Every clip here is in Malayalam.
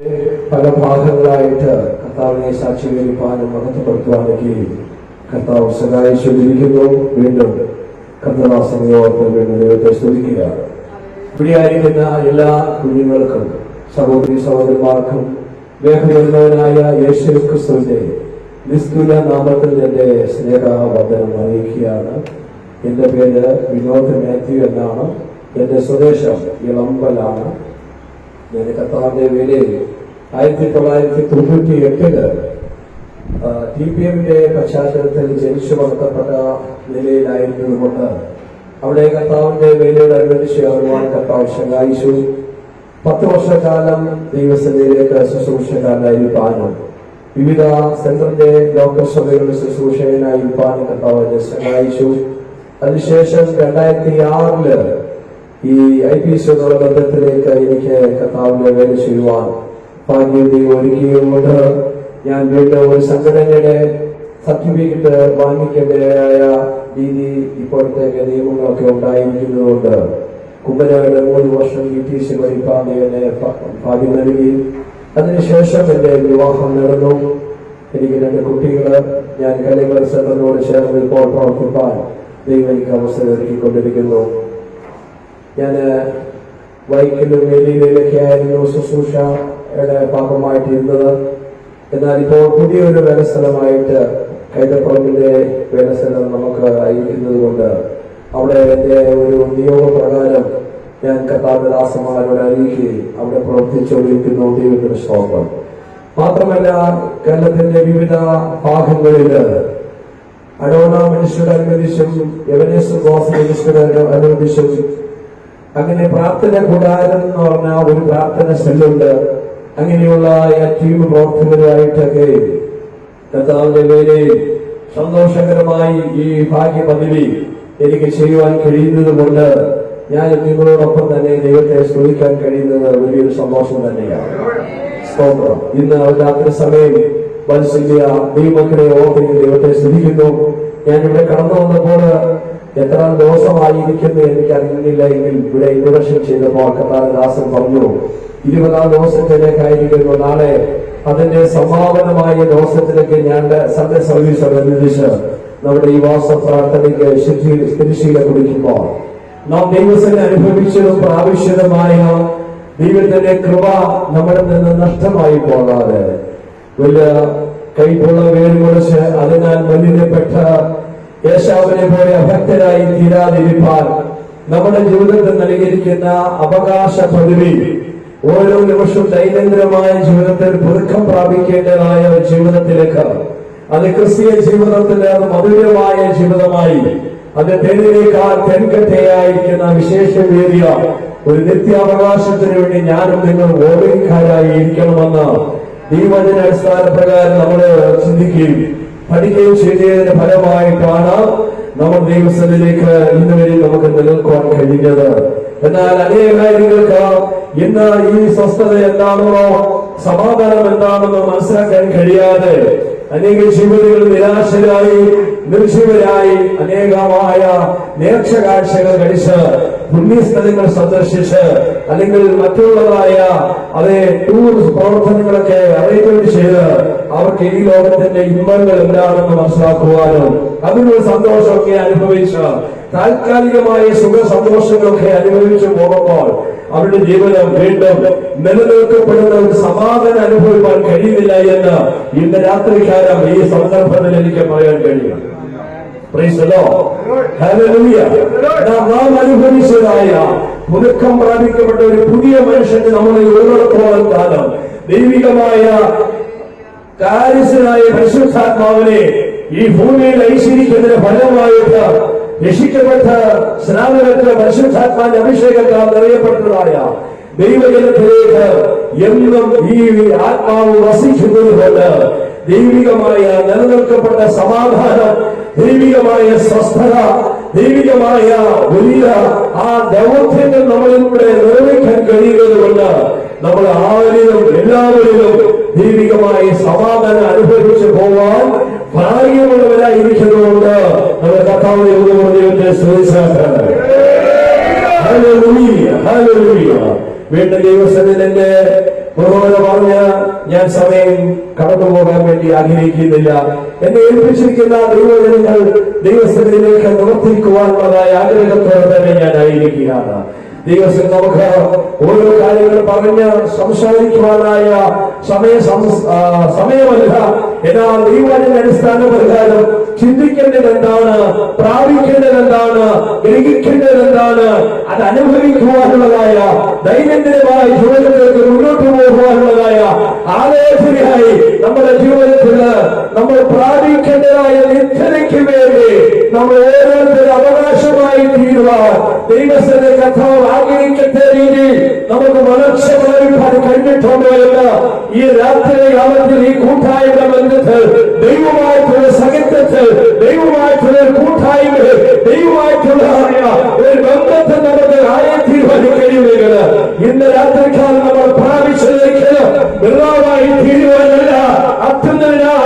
പല ഭാഗങ്ങളായിട്ട് കർത്താവിനെ സാക്ഷീകരിക്കാനും മഹത്വപ്പെടുത്തുവാനൊക്കെ കർത്താവ് സഹായി സഹായിച്ചുകൊണ്ടിരിക്കുന്നു വീണ്ടും കർത്തദാസനയോർത്ത് വീണ്ടും ദൈവത്തെ സ്തുതിക്കുകയാണ് ഇവിടെയായിരിക്കുന്ന എല്ലാ കുഞ്ഞുങ്ങൾക്കും സഹോദരി സഹോദരന്മാർക്കും വേഗമുള്ളവനായ യേശു ക്രിസ്തുവിന്റെ നിസ്തുല നാമത്തിൽ എന്റെ സ്നേഹവന്ദനം അറിയിക്കുകയാണ്. എന്റെ പേര് വിനോദ് മാത്യു എന്നാണ്. എന്റെ സ്വദേശം ഇളമ്പലാണ്. ഞാൻ കർത്താവിന്റെ വേലയിൽ ആയിരത്തി തൊള്ളായിരത്തി തൊണ്ണൂറ്റി എട്ടിൽ ടി പി എമ്മിന്റെ പശ്ചാത്തലത്തിൽ ജനിച്ചു വളർത്തപ്പെട്ട നിലയിലായിരുന്നതുകൊണ്ട് അവിടെ കർത്താവിന്റെ വേലയോടനുബന്ധിച്ച് അറിവാൻ കർത്താവ് സഹായിച്ചു. പത്ത് വർഷക്കാലം ദൈവസഭയിലേക്ക് ശുശ്രൂഷക്കാരനായിരിക്കാനും വിവിധ സെന്ററിന്റെ ലോകസഭയുടെ ശുശ്രൂഷകനായിരിക്കാനും കർത്താവ് സഹായിച്ചു. അതിനുശേഷം രണ്ടായിരത്തി ആറിൽ ഈ ഐ പി സിയോടുള്ള ബന്ധത്തിലേക്ക് എനിക്ക് കർത്താവിനെ വേല ചെയ്യുവാൻ ഭാഗ്യത ഒരുക്കിയുകൊണ്ട് ഞാൻ വീണ്ടും ഒരു സംഘടനയുടെ സർട്ടിഫിക്കറ്റ് വാങ്ങിക്കേണ്ടതായ രീതി ഇപ്പോഴത്തെ നിയമങ്ങളൊക്കെ ഉണ്ടായിരിക്കുന്നതുകൊണ്ട് കുമ്പനയുടെ മൂന്ന് വർഷം യു ടി സി എന്നെ ഭാഗ്യം നൽകി. അതിനുശേഷം എന്റെ വിവാഹം നടന്നു. എനിക്ക് രണ്ട് കുട്ടികൾ. ഞാൻ കലകൾ സെന്ററിനോട് ചേർന്ന് ഇപ്പോൾ പ്രവർത്തിപ്പാൻ ദൈവം എനിക്ക് അവസരം ഒരുക്കിക്കൊണ്ടിരിക്കുന്നു. ഞാൻ വൈക്കലും വേലിയിലൊക്കെ ആയിരുന്നു ശുശ്രൂഷയുടെ ഭാഗമായിട്ട് ഇരുന്നത് എന്നാൽ ഇപ്പോൾ പുതിയൊരു വേലസ്ഥലമായിട്ട് കൈതപ്പുറമ്പിന്റെ വേലസ്ഥലം നമുക്ക് അയക്കുന്നത് കൊണ്ട് അവിടെ എന്റെ ഒരു നിയോഗപ്രകാരം ഞാൻ കർത്താവദാസന്മാരോട് അറിയിക്കുകയും അവിടെ പ്രവർത്തിച്ചുകൊണ്ടിരിക്കുന്നു. ദൈവത്തിന് സ്തോത്രം. മാത്രമല്ല കേരളത്തിന്റെ വിവിധ ഭാഗങ്ങളിൽ അഡോണ മിനിസ്റ്ററോടനുബന്ധിച്ചും എവനേസ് ബോസ് മിനിസ്റ്ററോടനുബന്ധിച്ചും അങ്ങനെ പ്രാർത്ഥന കൂടാരം എന്ന് പറഞ്ഞ ഒരു പ്രാർത്ഥന സെല്ലുണ്ട് അങ്ങനെയുള്ള ടീം പ്രവർത്തകരുമായിട്ടൊക്കെ കർത്താവിന്റെ പേരെ സന്തോഷകരമായി ഈ ഭാഗ്യ പദവി എനിക്ക് ചെയ്യുവാൻ കഴിയുന്നത് കൊണ്ട് ഞാൻ നിങ്ങളോടൊപ്പം തന്നെ ദൈവത്തെ സ്തുതിക്കാൻ കഴിയുന്നത് വലിയൊരു സന്തോഷം തന്നെയാണ്. സ്തോത്രം. ഇന്ന് രാത്രി സമയം മനസ്സിന്റെ ദൈവമക്കളെ ഓർത്ത് ദൈവത്തെ സ്തുതിക്കുന്നു. ഞാൻ ഇവിടെ കടന്നു വന്നപ്പോൾ എത്ര ദിവസമായിരിക്കുന്നു എനിക്ക് അറിയുന്നില്ല എങ്കിൽ ഇവിടെ ഇൻട്രഡക്ഷൻ ചെയ്തപ്പോൾ കഥാദാസൻ പറഞ്ഞു ഇരുപതാം ദിവസത്തിലേക്കായിരിക്കുന്നു നാളെ അതിന്റെ സമാപനമായ ദിവസത്തിലേക്ക് ഞാൻ സൺഡേ സർവീസ് അനുവദിച്ച് നമ്മുടെ ഈ വാസ പ്രാർത്ഥനയ്ക്ക് തിരുശീല കുടിക്കുമ്പോൾ നാം ദൈവത്തിന് അനുഭവിച്ചതും പ്രാവശ്യതമായ ദൈവത്തിന്റെ കൃപ നമ്മുടെ നിന്ന് നഷ്ടമായി പോകാതെ. വലിയ കൈപ്പുള്ള വേരുമുളച്ച് അതിനാൽ മലിനപ്പെട്ട യേശാവിനെ പോലെ അഭക്തരായി തീരാതിരിപ്പാൻ നമ്മുടെ ജീവിതത്തിൽ നൽകിയിരിക്കുന്ന അവകാശ പദവി ഓരോ നിമിഷവും ദൈനംദിനമായ ജീവിതത്തിൽ പുതുക്കം പ്രാപിക്കേണ്ടതായ ഒരു ജീവിതത്തിലേക്ക്. അത് ക്രിസ്തീയ ജീവിതത്തിൽ മധുരമായ ജീവിതമായി അത് തെരുവിനേക്കാൾ തെൻകട്ടയായിരിക്കുന്ന വിശേഷമേറിയ ഒരു നിത്യാവകാശത്തിന് വേണ്ടി ഞാനും നിങ്ങൾ ഓർമ്മക്കാരായി ഇരിക്കണമെന്ന് ഈ വചന അടിസ്ഥാന പ്രകാരം നമ്മൾ ചിന്തിക്കുകയും പഠിക്കുകയും ചെയ്തതിന്റെ ഫലമായിട്ടാണ് നമ്മൾ ദൈവസ്ഥയിലേക്ക് ഇന്നുവരെ നമുക്ക് നിലനിൽക്കുവാൻ കഴിഞ്ഞത്. എന്നാൽ അനേക കാര്യങ്ങൾക്ക് ഇന്ന് ഈ സ്വസ്ഥത എന്താണെന്നോ സമാധാനം എന്താണെന്നോ മനസ്സിലാക്കാൻ കഴിയാതെ അനേക ജീവിതങ്ങൾ നിരാശരായി നിർജീവരായി അനേകമായ നേർച്ച കാഴ്ചകൾ കഴിച്ച് പുണ്യസ്ഥലങ്ങൾ സന്ദർശിച്ച് അല്ലെങ്കിൽ മറ്റുള്ളതായ അതേ ടൂർ പ്രവർത്തനങ്ങളൊക്കെ അറേഞ്ച്മെന്റ് ചെയ്ത് അവർക്ക് ഈ ലോകത്തിന്റെ ഇമ്പങ്ങൾ എന്താണെന്ന് മനസ്സിലാക്കുവാനും അതിനുള്ള സന്തോഷമൊക്കെ അനുഭവിച്ച് താൽക്കാലികമായ സുഖ സന്തോഷങ്ങളൊക്കെ അനുഭവിച്ചു പോകുമ്പോൾ അവരുടെ ജീവിതം വീണ്ടും നിലനിൽക്കപ്പെടുന്ന ഒരു സമാധാനം അനുഭവിക്കാൻ കഴിയുന്നില്ല എന്ന് ഇന്ന് രാത്രികാലം ഈ സന്ദർഭത്തിൽ എനിക്ക് പറയാൻ കഴിയും. നാം അനുഭവിച്ചതായ പുതുക്കം പ്രാപിക്കപ്പെട്ട ഒരു പുതിയ മനുഷ്യന് നമ്മളെ ഉള്ളിടത്തോളം കാലം ദൈവികമായ കാര്യസ്ഥനായ പരിശുദ്ധാത്മാവിനെ ഈ ഭൂമിയിൽ ഐശ്വര്യത്തിന്റെ ഫലമായിട്ട് രക്ഷിക്കപ്പെട്ട സ്നാനകത്തിലെ പരിശുദ്ധാത്മാന്റെ അഭിഷേകത്താൽ നിറയപ്പെട്ടതായ ദൈവജനത്തിലേക്ക് എന്നും ഈ ആത്മാവ് വസിക്കുന്നത് കൊണ്ട് ദൈവികമായ നിലനിൽക്കപ്പെട്ട സമാധാനം ദൈവികമായ സ്വസ്ഥത ദൈവികമായ വലിയ ആ ദൗത്യങ്ങൾ നമ്മളിലൂടെ നിർവഹിക്കാൻ കഴിയുന്നത് കൊണ്ട് നമ്മൾ ആരിലും എല്ലാവരിലും ദൈവികമായ സമാധാനം അനുഭവിച്ചു പോവാൻ ഭാഗ്യമുള്ളവരായിരിക്കുന്നതുകൊണ്ട് നമ്മുടെ കർത്താവിനെ ദൈവത്തെ സ്തുതിച്ചാണ് ഹല്ലേലൂയ ഹല്ലേലൂയ. വീണ്ടും ദൈവസന്നിധന്റെ പുറമെ പറഞ്ഞ ഞാൻ സമയം കടന്നു പോകാൻ വേണ്ടി ആഗ്രഹിക്കുന്നില്ല. എന്നെ ഏൽപ്പിച്ചിരിക്കുന്ന ദൈവജനങ്ങൾ ദൈവസ്ഥിതിയിലേക്ക് നിവർത്തിക്കുവാനുള്ളതായ ആഗ്രഹത്തോടെ തന്നെ ഞാൻ ആയിരിക്കുകയാണ്. ദൈവസ്ഥ നമുക്ക് ഓരോ കാര്യങ്ങൾ പറഞ്ഞ് സംസാരിക്കുവാനായ സമയ സമയമല്ല. എന്നാൽ ദൈവത്തിന്റെ അടിസ്ഥാന പ്രകാരം ചിന്തിക്കേണ്ടത് എന്താണ് പ്രാപിക്കേണ്ടത് എന്താണ് ഗ്രഹിക്കേണ്ടത് എന്താണ് അത് അനുഭവിക്കുവാനുള്ളതായ ദൈനംദിനമായ ജീവിതത്തിലേക്ക് മുന്നോട്ട് പോകുവാനുള്ളതായ ആലോചനയായി നമ്മുടെ ജീവിതത്തിൽ നമ്മൾ പ്രാപിക്കേണ്ടതായ നിത്യതയ്ക്ക് വേണ്ടി നമ്മൾ ഓരോരുത്തരും അവകാശമായി തീരുവാൻ ദൈവസ്ഥന്റെ കഥാവ് ആഗ്രഹിക്കത്തെ രീതിയിൽ നമുക്ക് വളർച്ച കഴിഞ്ഞിട്ടുണ്ടോ എന്ന് ഈ രാത്രി കാലത്തിൽ ഈ കൂട്ടായ്മ ബന്ധത്തിൽ ദൈവമായിട്ടുള്ള സഹിത്വത്തിൽ ദൈവമായിട്ടുള്ള ഒരു കൂട്ടായ്മ ദൈവമായിട്ടുള്ള ഒരു ബന്ധത്തിൽ നമുക്ക് ആയിത്തീരുവാൻ കഴിയുമെങ്കിൽ ഇന്ന് രാത്രിക്കാലം നമ്മൾ പ്രാപിച്ചതിലേക്ക് വെള്ളമായി തീരുവാനല്ല അത്യുന്നതനായ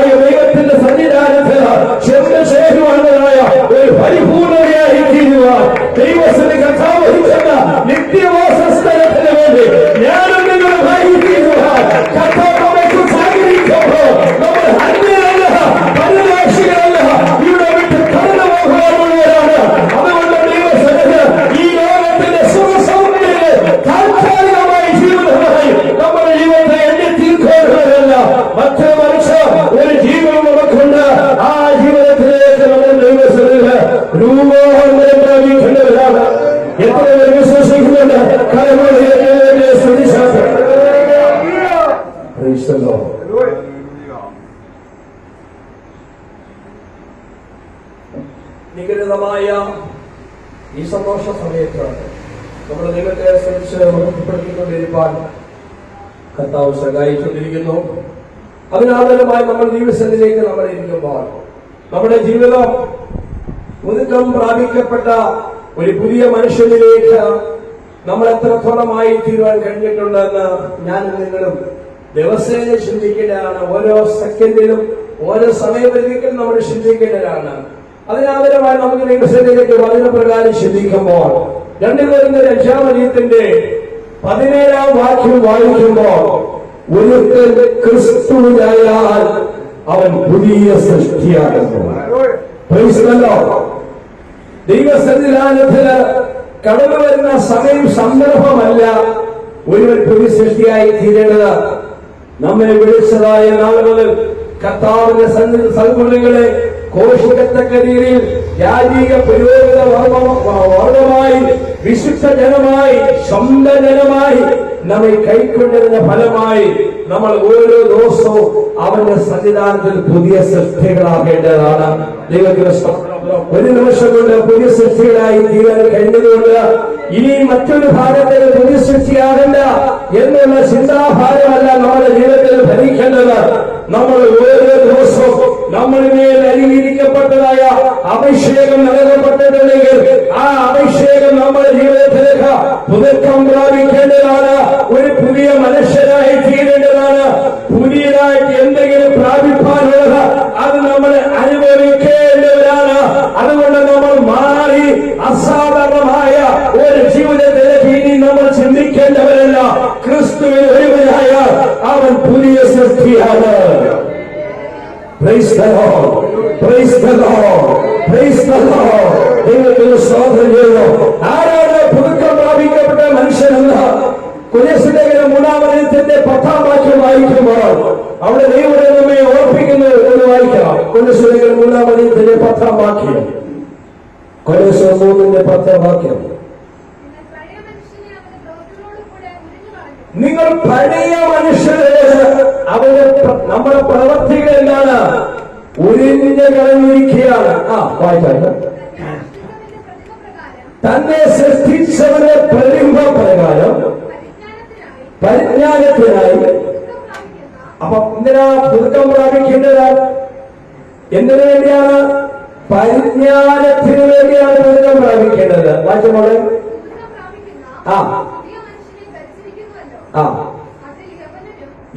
അതിനാദരമായി നമ്മൾ ഇരിക്കുമ്പോൾ നമ്മുടെ ജീവിതം ഒതുക്കം പ്രാപിക്കപ്പെട്ട ഒരു പുതിയ മനുഷ്യനിലേക്ക് നമ്മൾ എത്രത്തോളമായി തീരുവാൻ കഴിഞ്ഞിട്ടുണ്ടെന്ന് ഞാൻ നിങ്ങളും ദിവസേന ചിന്തിക്കേണ്ടതാണ്. ഓരോ സെക്കൻഡിലും ഓരോ സമയപരിധിക്കും നമ്മൾ ചിന്തിക്കേണ്ടതാണ്. അതിനാദരമായി നമുക്ക് ദിവസത്തിലേക്ക് പ്രകാരം ചിന്തിക്കുമ്പോൾ പേരുന്ന രക്ഷാമലയത്തിന്റെ പതിനേഴാം വാക്യം വായിക്കുമ്പോൾ ഒരു ക്രിസ്തുവിനായാൽ അവൻ പുതിയ സൃഷ്ടിയാകുന്നു. ദൈവസന്നിധാനത്തിന് കടന്നു വരുന്ന സമയം സന്ദർഭമല്ല ഒരുവൻ പുതിയ സൃഷ്ടിയായി തീരേണ്ടത്. നമ്മെ വിളിച്ചതായ നാളുകളിൽ കർത്താവിന്റെ സന്നി- സൽഗുണങ്ങളെ ഘോഷിക്കത്തക്ക രീതിയിൽ രാജീയ പുരോഗത വർഗമായി വിശുദ്ധ ജനമായി സ്വന്തം ജനമായി നമ്മെ കൈക്കൊണ്ടതിന്റെ ഫലമായി നമ്മൾ ഓരോ ദിവസവും അവന്റെ സന്നിധാനത്തിൽ പുതിയ സൃഷ്ടികളാകേണ്ടതാണ് ദൈവത്തിന് ഒരു നിമിഷം കൊണ്ട് പുതിയ സൃഷ്ടികളായി തീരാൻ കഴിഞ്ഞതുകൊണ്ട് ഇനി മറ്റൊരു ഭാഗത്തിൽ പുതിയ സൃഷ്ടിയാകണ്ട എന്നുള്ള ചിന്താഭാരമല്ല നമ്മുടെ ജീവിതത്തിൽ ഭരിക്കേണ്ടത്. നമ്മൾ ഓരോ ദിവസവും നമ്മളിമേൽ അരിയിരിക്കപ്പെട്ടതായ അഭിഷേകം നൽകപ്പെട്ടിട്ടുണ്ടെങ്കിൽ ആ അഭിഷേകം നമ്മുടെ ജീവിതത്തിലേക്ക് പുതുക്കം വായിക്കാം കുലസിലേഖന മൂന്നാമതത്തിന്റെ പത്താം വാക്യം കൊലസ മൂന്നിന്റെ പത്താം വാക്യം നിങ്ങൾ പഴയ മനുഷ്യരെ അവരെ നമ്മുടെ പ്രവർത്തികൾ എന്താണ്? ഉരിഞ്ഞ് കളഞ്ഞിരിക്കുകയാണ്. ആ വായിക്കാം സൃഷ്ടിച്ചവന്റെ പ്രതിമപ്രകാരം തന്നെ സൃഷ്ടിച്ചവന്റെ പ്രതിഭ പ്രകാരം പരിജ്ഞാനത്തിനായി അപ്പൊ എന്തിനാ പുതുക്കം പ്രാപിക്കേണ്ടത്? എന്തിനു വേണ്ടിയാണ്? പരിജ്ഞാനത്തിന് വേണ്ടിയാണ് ദുരിതം പ്രാപിക്കേണ്ടത് വായിച്ചോളെ ആ. ആ.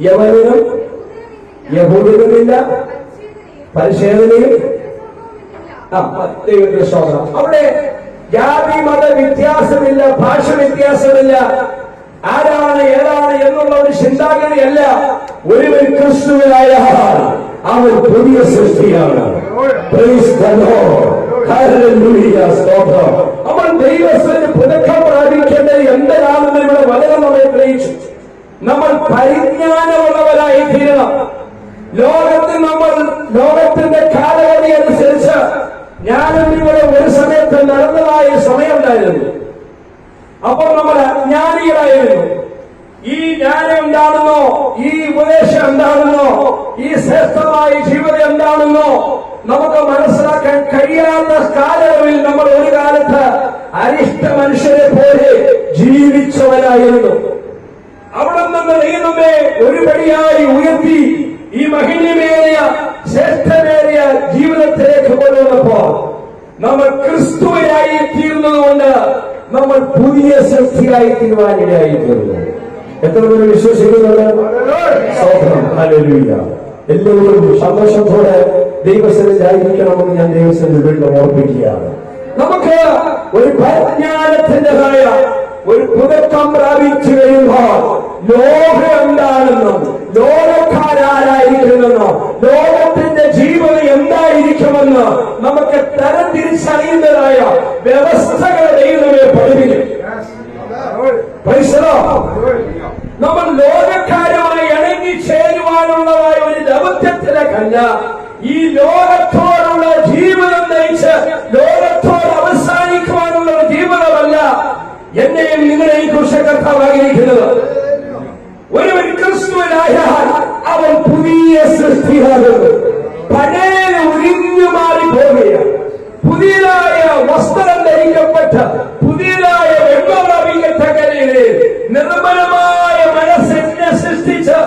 യവനും യഹൂദനുമില്ല. പരിശേദനയും ആ അവിടെ ജാതി മത വ്യത്യാസമില്ല ഭാഷ വ്യത്യാസമില്ല. ആരാണ് ഏതാണ് എന്നുള്ള ഒരു ചിന്താഗതിയല്ല. ഒരുവൻ ക്രിസ്തുവിലായാൽ അവൻ പുതിയ സൃഷ്ടിയാണ്. അവൻ ദൈവത്തിന് പുതുക്കം പ്രാപിക്കേണ്ടത് എന്തിനാണെന്ന് ഇവിടെ വളരെ നമ്മെ പ്രേക്ഷിച്ചു നമ്മൾ പരിജ്ഞാനമുള്ളവരായി തീരണം. ലോകത്തിൽ നമ്മൾ ലോകത്തിന്റെ കാലഗതി അനുസരിച്ച് ഞാനും ഇവിടെ ഒരു സമയത്ത് നടന്നതായ സമയമുണ്ടായിരുന്നു. അപ്പോൾ നമ്മൾ അജ്ഞാനികളായിരുന്നു. ഈ ജ്ഞാനം എന്താണെന്നോ ഈ ഉപദേശം എന്താണെന്നോ ഈ ശ്രേഷ്ഠമായ ജീവിതം എന്താണെന്നോ നമുക്ക് മനസ്സിലാക്കാൻ കഴിയാത്ത കാലയളവിൽ നമ്മൾ ഒരു കാലത്ത് അരിഷ്ട മനുഷ്യരെ പോലെ ജീവിച്ചവരായിരുന്നു അവിടെ നിന്ന് ദൈവമേ ഒരു പടിയായി ഉയർത്തി ഈ മഹിമേറിയ ശ്രേഷ്ഠമേറിയ ജീവിതത്തിലേക്ക് കൊണ്ടുവന്നപ്പോ നമ്മൾ ക്രിസ്തുവിനായി തീർന്നതുകൊണ്ട് നമ്മൾ പുതിയ സൃഷ്ടിയായി തീരുവാനിടയായി തീർന്നു. എത്ര പേര് വിശ്വസിക്കുന്നുണ്ട്. എല്ലാവരും സന്തോഷത്തോടെ ദൈവസന്നിധായിരിക്കണമെന്ന് ഞാൻ ദൈവസന്നിധി വീണ്ടും ഓർപ്പിക്കുകയാണ് നമുക്ക് ഒരു പരിജ്ഞാനത്തിന്റെതായ ഒരു പുതുക്കം പ്രാപിച്ചു കഴിയുമ്പോൾ ലോകം എന്താണെന്നും ലോകക്കാരാരായിരിക്കുമെന്നും ലോകത്തിന്റെ ജീവിതം എന്തായിരിക്കുമെന്ന് നമുക്ക് തരം തിരിച്ചറിയുന്നതായ വ്യവസ്ഥകൾ ദൈവമേ പഠിപ്പിക്കും. നമ്മൾ ലോകക്കാരുമായി ഇണങ്ങി ചേരുവാനുള്ളതായ ഒരു ദൗത്യത്തിലേക്കല്ല ഈ ലോകത്തോടുള്ള ജീവിതം നയിച്ച് ലോകത്തോട് അവസാനിക്കുവാനുള്ള ഒരു ജീവിതമല്ല എന്നെയും നിങ്ങളെയും കുറിച്ച് കർത്താവ് ആഗ്രഹിക്കുന്നത്. ഒരുവൻ അവൻ പുതിയ സൃഷ്ടിയാകുന്നു. പഴയ ഉരിഞ്ഞു മാറി പോവുകയാണ് പുതിയതായ വസ്ത്രം ധരിക്കപ്പെട്ട് നിർമ്മലമായ മനസ്സിനെ സൃഷ്ടിച്ച്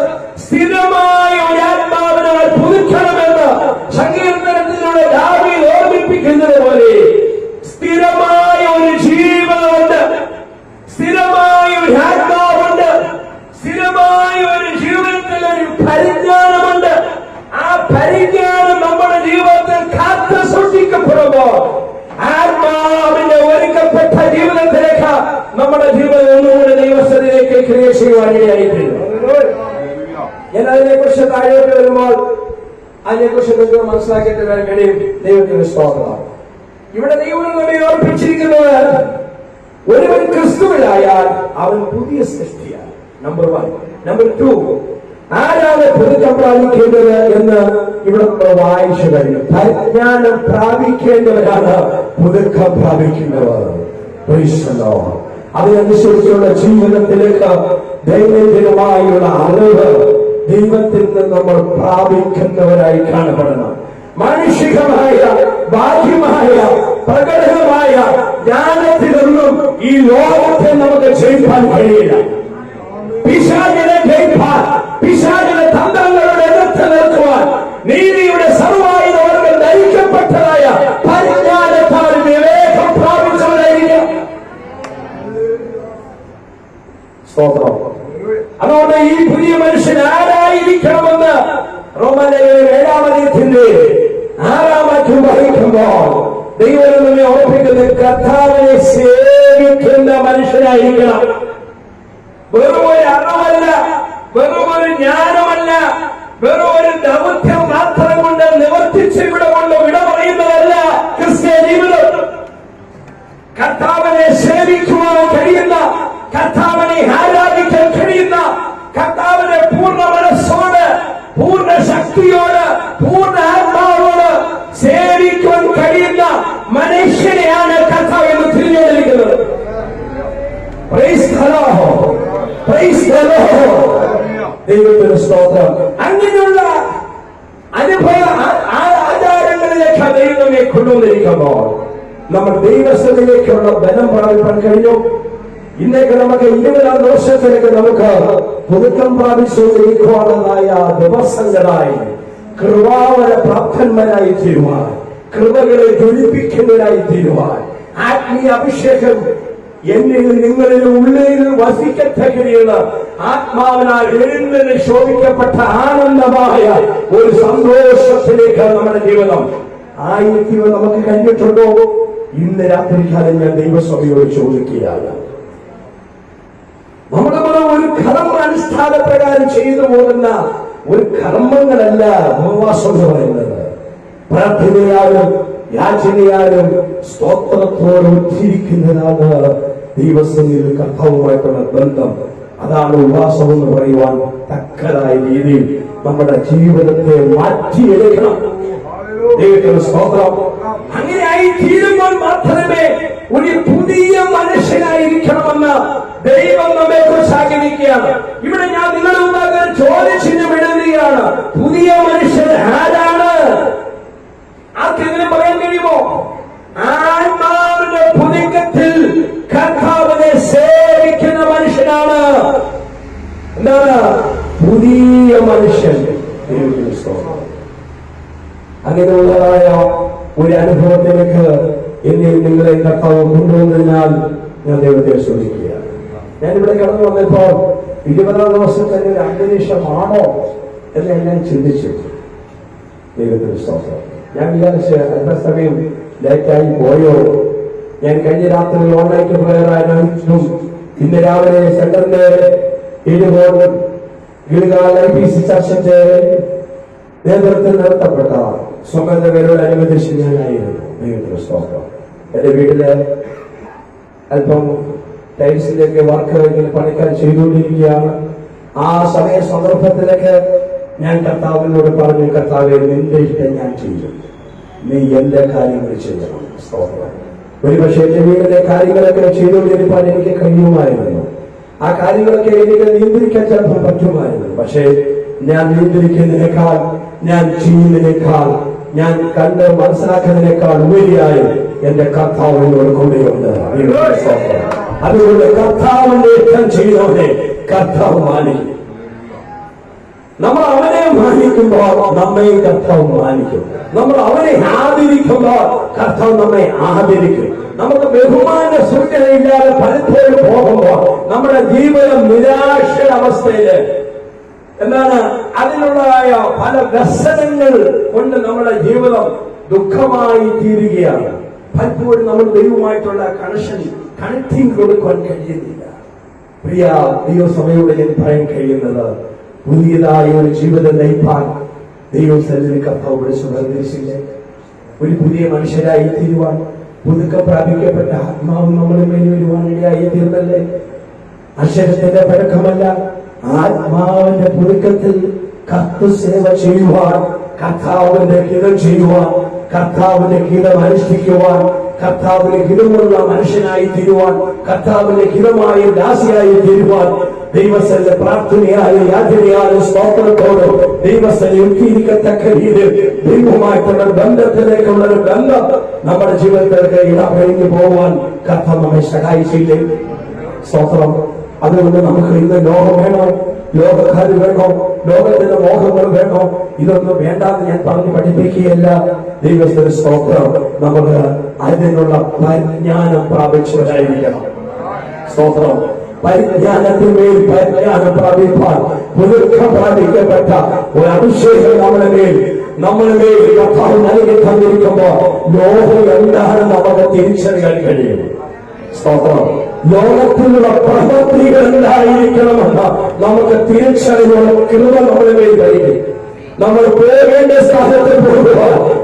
സ്ഥിരമായ ഒരു ആത്മാവിനെ പുതുക്കണമെന്ന് സങ്കീർത്തനത്തിലൂടെ രാവിലെ ഓർമ്മിപ്പിക്കുന്നത് പോലെ സ്ഥിരമായ ഒരു ജീവനുണ്ട്. സ്ഥിരമായ ഒരു ആത്മാവുണ്ട്. സ്ഥിരമായ ഒരു ജീവിതത്തിൽ ഒരു പരിജ്ഞാനമുണ്ട്. ആ പരിജ്ഞാനം നമ്മുടെ ജീവിതത്തിൽ കാത്തു സൂക്ഷിക്കപ്പെടുമ്പോ ആത്മാവിന്റെ ഒരുക്കപ്പെട്ട ജീവിതത്തിലേക്ക് നമ്മുടെ ജീവിതം ഒന്നുകൂടി ദൈവസ്ഥയിലേക്ക് ക്രിയ ഞാൻ ഞാൻ അതിനെക്കുറിച്ച് താഴേക്ക് വരുമ്പോൾ അതിനെക്കുറിച്ച് നിങ്ങൾ മനസ്സിലാക്കിയിട്ട് വരാൻ കഴിയും. ദൈവത്തിന്റെ സ്തോത്രമാണ് ഇവിടെ ദൈവം നമ്മെ ഓർപ്പിച്ചിരിക്കുന്നത് ഒരുവൻ ക്രിസ്തുവിലായാൽ അവൻ പുതിയ സൃഷ്ടിയാണ്. നമ്പർ വൺ നമ്പർ ടു ആരാണ് പുതുക്കം പ്രാപിക്കേണ്ടത് എന്ന് ഇവിടെ വായിച്ചു കഴിഞ്ഞു. പരിജ്ഞാനം പ്രാപിക്കേണ്ടവരാണ് പുതുക്കം Lord. അതിനനുസരിച്ചുള്ള ജീവിതത്തിലേക്ക് ദൈനംദിനമായുള്ള അറിവ് ദൈവത്തിൽ നിന്ന് നമ്മൾ പ്രാപിക്കുന്നവരായി കാണപ്പെടണം മാനുഷികമായ ബാഹ്യമായ പ്രകടനമായ ജ്ഞാനത്തിലൊന്നും ഈ ലോകത്തെ നമുക്ക് ജയിക്കാൻ കഴിയില്ല. പിശാചിനെ ജയിപ്പാൻ പിശാചിനെ തന്ത്രങ്ങളുടെ എതിർത്ത് നിർത്തുവാൻ നീതിയുടെ സർവായുധവർഗം സ്തോത്രം. അതുകൊണ്ട് ഈ പുതിയ മനുഷ്യൻ ആരായിരിക്കണമെന്ന് റോമലയുടെ ആറാം അധ്യം വഹിക്കുമ്പോൾ ദൈവം നമ്മെ ഓർപ്പിക്കുന്നത് കർത്താവിനെ സേവിക്കുന്ന മനുഷ്യനായിരിക്കണം. വെറും ഒരു അറിവല്ല വെറും ഒരു ജ്ഞാനമല്ല വെറും ഒരു ദൗത്യം മാത്രം കൊണ്ട് നിവർത്തിച്ച് ഇവിടെ കൊണ്ട് വിട പറയുന്നതല്ല ക്രിസ്ത്യ ജീവിതം. കർത്താവിനെ സേവിക്കുവാൻ കഴിയുന്ന കർത്താവിനെ ആരാധിക്കാൻ കഴിയുന്ന കർത്താവിനെ പൂർണ മനസ്സോട് പൂർണ ശക്തിയോട് പൂർണ ആത്മാവോട് സേവിക്കുവാൻ കഴിയുന്ന മനുഷ്യനെയാണ് കർത്താവ് എന്ന് Lord. ദൈവത്തിന് സ്തോത്രം. അങ്ങനെയുള്ള അനുഭവ ആചാരങ്ങളിലേക്ക് ദൈവമേ കൊണ്ടുവന്നിരിക്കുമ്പോൾ നമ്മൾ ദൈവസ്ഥയിലേക്കുള്ള ബലം പ്രാപിക്കാൻ കഴിഞ്ഞു. ഇന്നേക്ക് നമുക്ക് ഇരുപതാം വർഷത്തിലേക്ക് നമുക്ക് പുതുക്കം പ്രാപിച്ചുകൊണ്ടിരിക്കുവാനുള്ളതായ ദിവസങ്ങളായി കൃപാവര പ്രാപ്തന്മാരായി തീരുവാൻ കൃപകളെ ജ്വലിപ്പിക്കുന്നവരായി തീരുവാൻ ആത്മീയ അഭിഷേകം എന്നിൽ നിങ്ങളിൽ ഉള്ളിൽ വസിക്കത്തകയുള്ള ആത്മാവിനാൽ എഴുന്നതിന് ശോഭിക്കപ്പെട്ട ആനന്ദമായ ഒരു സന്തോഷത്തിലേക്ക് നമ്മുടെ ജീവിതം ആയിരത്തി നമുക്ക് കഴിഞ്ഞിട്ടുണ്ടോ? ഇന്ന് രാത്രിക്കാലം ഞാൻ ദൈവസഭയോട് ചോദിക്കുകയാണ്. നമ്മുടെ ഒരു കർമ്മ അനുഷ്ഠാന പ്രകാരം ചെയ്തു പോകുന്ന ഒരു കർമ്മങ്ങളല്ല ഉപവാസം എന്ന് പറയുന്നത്. പ്രാർത്ഥനയാലും യാചനയാലും സ്തോത്രത്തോടെ ഉദ്ധരിക്കുന്നതാണ് ദൈവസന്നിധിയിൽ കർത്താവുമായിട്ടുള്ള ബന്ധം. അതാണ് ഉപവാസം എന്ന് പറയുവാൻ തക്കതായ രീതിയിൽ നമ്മുടെ ജീവിതത്തെ മാറ്റിയെടുക്കണം. ദൈവത്തിന് സ്തോത്രം. അങ്ങനെയായി തീരുമ്പോൾ മാത്രമേ ഒരു പുതിയ മനുഷ്യനായിരിക്കണമെന്ന് ദൈവം നമ്മെ കുറിച്ച് ആഗ്രഹിക്കുകയാണ്. ഇവിടെ ഞാൻ നിങ്ങളുടെ മുമ്പാകെ വിടുകയാണ്. പുതിയ മനുഷ്യൻ ആരാണ്? ആർക്കെങ്കിലും പറയാൻ കഴിയുമോ? ആത്മാവിന്റെ പുതുക്കത്തിൽ കർത്താവിനെ സേവിക്കുന്ന മനുഷ്യനാണ്. എന്താണ്? പുതിയ മനുഷ്യൻ. അങ്ങനെയുള്ളതായ ഒരു അനുഭവത്തിലേക്ക് എന്നെ നിങ്ങളെ കർത്താവ് കൊണ്ടുവന്നതിനാൽ ഞാൻ ദൈവത്തെ ശ്രദ്ധിക്കുകയാണ് ഇവിടെ കടന്നു വന്നപ്പോൾ ഇരുപതാം തന്നെ ഒരു അന്തരീക്ഷമാണോ എന്ന് ഞാൻ ചിന്തിച്ചു. ദൈവത്തിന് വിശ്വാസം ഞാൻ വിചാരിച്ച് അല്പസമയം ലേറ്റായി പോയോ? ഞാൻ കഴിഞ്ഞ രാത്രി ഓൺലൈൻ പ്രയറായിരുന്നു ഇന്ന് രാവിലെ സെന്ററിന്റെ ഇരുപോൾ ചർച്ചന്റെ നേതൃത്വം നടത്തപ്പെട്ട സ്വതന്ത്രവരോട് അനുബന്ധിച്ച് ഞാനായിരുന്നു ദൈവത്തിന് സ്തോത്രം. എന്റെ വീട്ടിൽ അല്പം ടൈൽസിന്റെ ഒക്കെ വർക്ക് ഇങ്ങനെ പണിക്കാർ ചെയ്തുകൊണ്ടിരിക്കുകയാണ്. ആ സമയ സന്ദർഭത്തിലേക്ക് ഞാൻ കർത്താവിനോട് പറഞ്ഞു കർത്താവെ നിന്റെ ഇഷ്ടം ഞാൻ ചെയ്യും. നീ എന്റെ കാര്യങ്ങൾ ചെയ്യണം. ഒരുപക്ഷെ എന്റെ വീടിന്റെ കാര്യങ്ങളൊക്കെ ചെയ്തുകൊണ്ടിരിക്കാൻ എനിക്ക് കഴിയുമായിരുന്നു. ആ കാര്യങ്ങളൊക്കെ എനിക്ക് നിയന്ത്രിക്കാൻ ചിലപ്പോൾ പറ്റുമായിരുന്നു. പക്ഷേ ഞാൻ നിയന്ത്രിക്കുന്നതിനേക്കാൾ ഞാൻ ചെയ്യുന്നതിനേക്കാൾ ഞാൻ കണ്ട് മനസ്സിലാക്കുന്നതിനേക്കാൾ ഉപരിയായി എന്റെ കർത്താവ് എന്നോട് കൂടെയുണ്ട്. അതുകൊണ്ട് കർത്താവിന്റെ ചെയ്യുന്നവനെ കർത്താവ് മാനിക്കും നമ്മൾ അവനെ മാനിക്കുമ്പോൾ നമ്മയും കർത്താവ് മാനിക്കും. നമ്മൾ അവനെ ആദരിക്കുമ്പോൾ കർത്താവ് നമ്മെ ആദരിക്കും. നമുക്ക് ബഹുമാന സൂചനയില്ലാതെ പലപ്പോഴും പോകുമ്പോൾ നമ്മുടെ ജീവിതം നിരാശ അവസ്ഥയിൽ എന്താണ്? അതിനുള്ളതായ പല ദർശനങ്ങൾ കൊണ്ട് നമ്മുടെ ജീവിതം ദുഃഖമായി തീരുകയാണ്. പലപ്പോഴും നമ്മൾ ദൈവമായിട്ടുള്ള കണക്ഷൻ കണക്റ്റിംഗ് കൊടുക്കാൻ കഴിയുന്നില്ല. പ്രിയ ദൈവസഭയോട് ഞാൻ പറയാൻ കഴിയുന്നത് പുതിയതായ ഒരു ജീവിതം നയിപ്പാൻ ദൈവം കർത്താവ് വിളിച്ചു ഒരു പുതിയ മനുഷ്യരായി തീരുവാൻ പുതുക്ക പ്രാപിക്കപ്പെട്ട ആത്മാവ് നമ്മളെ മേൽ വരുവാൻ ഇടയായി തീർന്നല്ലേ? അക്ഷരത്തിന്റെ പഴക്കമല്ല. ആത്മാവിന്റെ പുതുക്കത്തിൽ കത്ത് സേവ ചെയ്യുവാൻ കർത്താവിന്റെ ഹിതം ചെയ്യുവാൻ കർത്താവിന്റെ ഹിതം അനുഷ്ഠിക്കുവാൻ കർത്താവിന്റെ ഹിതമുള്ള മനുഷ്യനായി തീരുവാൻ കർത്താവിന്റെ ഹിതമായ ദാസിയായി തീരുവാൻ ദൈവസ്ഥന്റെ പ്രാർത്ഥനയാലും യാത്രയാലും സ്തോത്രത്തോടും ദൈവസ്ഥലെ ഒരുക്കിയിരിക്കത്തക്ക രീതിയിൽ ദൈവമായിട്ടുള്ള ബന്ധത്തിലേക്കുള്ള ഒരു ബന്ധം നമ്മുടെ ജീവിതത്തിലേക്ക് ഇടപെഴിഞ്ഞു പോവാൻ കർത്താവ് നമ്മെ സഹായിച്ചില്ലേ? സ്തോത്രം. അതുകൊണ്ട് നമുക്ക് ഇന്ന് ലോകം വേണോ? ലോകക്കാർ വേണോ? ലോകത്തിന്റെ മോഹങ്ങൾ വേണോ? ഇതൊന്നും വേണ്ടാന്ന് ഞാൻ പറഞ്ഞു പഠിപ്പിക്കുകയല്ല. ദൈവത്തിന് സ്തോത്രം. നമുക്ക് അതിനുള്ള പരിജ്ഞാനം പ്രാപിച്ചവരായിരിക്കണം. സ്തോത്രം. പരിജ്ഞാനത്തിന്മേൽ പരിജ്ഞാനം പ്രാപിപ്പാൻ പുതുക്കം പ്രാപിക്കപ്പെട്ട ഒരു അഭിഷേകം നമ്മുടെ മേൽ നമ്മുടെ മേൽ കർത്താവ് നൽകി തന്നിരിക്കുമ്പോ ലോകം എന്താണെന്ന് നമുക്ക് തിരിച്ചറിയാൻ കഴിയും. സ്തോത്രം. ലോകത്തിലുള്ള പ്രവൃത്തികൾ എന്തായിരിക്കണമെന്ന നമുക്ക് തിരിച്ചറിവുള്ള കൃപ നമ്മുടെ മേൽ കഴിയും നമ്മൾ പോകേണ്ട സ്ഥാനത്ത് പോകുക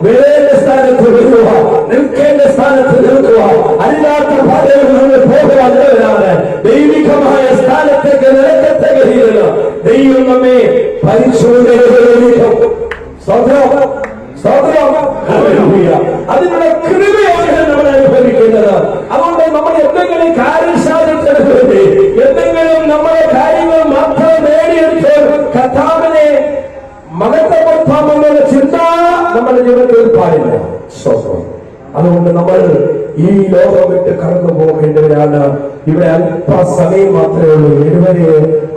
വേണ്ട സ്ഥാനത്ത് വരുക നിൽക്കേണ്ട സ്ഥാനത്ത് നിൽക്കുക. അല്ലാത്ത പാതയിൽ നമ്മൾ പോകുവാൻ ഇടവരാതെ ദൈവികമായ സ്ഥാനത്തേക്ക് നിരക്കത്തെ കഴിയുന്നത് ദൈവം നമ്മെ പരിശോധന. അതിനുള്ള കൃപയാണ് നമ്മൾ അനുഭവിക്കുന്നത്. അതുകൊണ്ട് നമ്മൾ എന്തെങ്കിലും കാര്യസാധ്യത എന്തെങ്കിലും നമ്മുടെ കാര്യങ്ങൾ മാത്രം നേടിയെടുത്ത് കഥാവിനെ മകത്തപ്പെടുത്താമെന്നുള്ള ചിന്ത നമ്മുടെ ജീവിതത്തിൽ പാടില്ല. സ്വസ്ഥം അതുകൊണ്ട് നമ്മൾ ഈ ലോകം വിട്ട് കടന്നു പോകേണ്ടവരാണ്. ഇവിടെ അല്പസമയം മാത്രമേ ഉള്ളൂ. എഴുപത്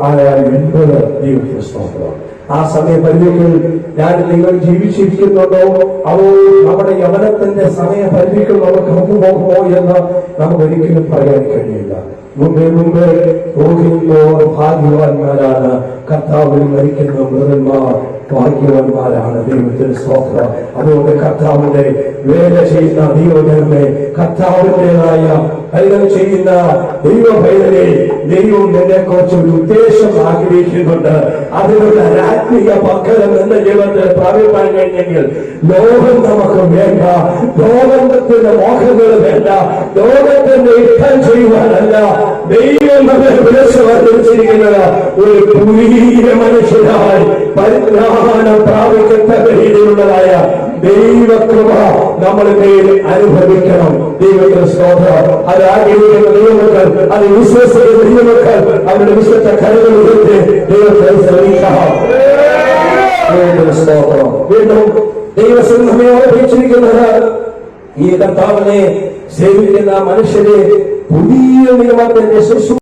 ആയാൽ എൺപത് ദൈവത്തിന് സ്തോത്രം. ആ സമയപരിധികൾ ഞാൻ നിങ്ങൾ ജീവിച്ചിരിക്കുന്നുണ്ടോ? അതോ നമ്മുടെ യവനത്തിന്റെ സമയപരിധികൾ നമുക്ക് കടന്നു പോകുമോ എന്ന് നമുക്ക് ഒരിക്കലും പറയാൻ കഴിയില്ല. മുമ്പേ മുമ്പേ ഭാഗ്യവാന്മാരാണ്. കർത്താവിൽ മരിക്കുന്ന മൃതന്മാർ ഭാഗ്യവാന്മാരാണ്. ദൈവത്തിന് സ്തോത്രം. അതുകൊണ്ട് കർത്താവിന്റെ വേല ചെയ്യുന്ന ദൈവജനമേ കർത്താവിന്റെതായ കാര്യങ്ങൾ ചെയ്യുന്ന ദൈവ പൈതലെ ദൈവം നിന്നെ കുറിച്ച് ഒരു ഉദ്ദേശം ആഗ്രഹിക്കുന്നുണ്ട്. അതിനുള്ള ആത്മീയ പക്കലം എന്ന ജീവിതത്തിൽ പ്രാപിപ്പാൻ കഴിഞ്ഞെങ്കിൽ ലോകം നമുക്ക് വേണ്ട ലോകത്തിന്റെ മോഹങ്ങൾ വേണ്ട ലോകത്തിന്റെ ഇഷ്ടം ചെയ്യുവാനല്ല ദൈവം നമ്മെ വിളിച്ചു വർദ്ധിച്ചിരിക്കുന്നത് ഒരു പുതിയ മനുഷ്യനായി പരിജ്ഞാനം പ്രാപിക്കത്തക്ക രീതിയിലുള്ളതായ ദൈവകൃപ നമ്മുടെ മേൽ അനുഭവിക്കണം. ദൈവത്തിന് സ്തോത്രം. അത് ആഗ്രഹിക്കുന്ന ദൈവമക്കൾ അത് വിശ്വസിക്കുന്ന ദൈവമക്കൾ അവരുടെ വിശ്വസ കരുതൽ ഉയർത്തി ദൈവത്തെ ശ്രമിക്കാം ദൈവത്തിന് സ്തോത്രം. വീണ്ടും ദൈവസിംഹമേ ഓർപ്പിച്ചിരിക്കുന്നത് ഈ കർത്താവിനെ സേവിക്കുന്ന മനുഷ്യരെ പുതിയ നിയമത്തിന്റെ ശിശു